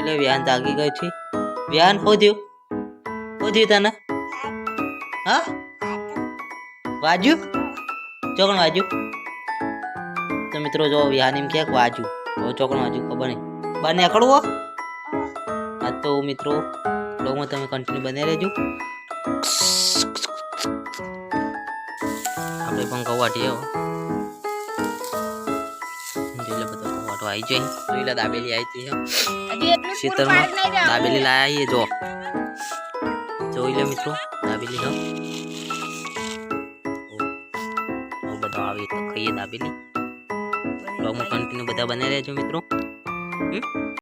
એટલે વ્યાન જાગી ગયું છે વ્યાન હો થયું તને? હા? વાજ્યું? ચોકણ વાજ્યું? તો મિત્રો જો વ્યાન એમ ક્યાંક વાજ્યું. હવે ચોકણ વાજ્યું, ખબર નહીં. બહાર નીકળવું? હા. તો મિત્રો લોગમાં તમે કન્ટિન્યુ બને રહેજો. આપણે પણ કવાટી એટલે બધો. કવાટો આવી જાય લીલા દાબેલી આવી હતી દેવાનું. દાબેલી લાયા આવીએ જો. જોઈ લે મિત્રો દાબેલી લો બધા આવી તો ખાઈએ દાબેલી. બ્લોગમાં કન્ટિન્યુ બધા બને રહેજો મિત્રો. હમ?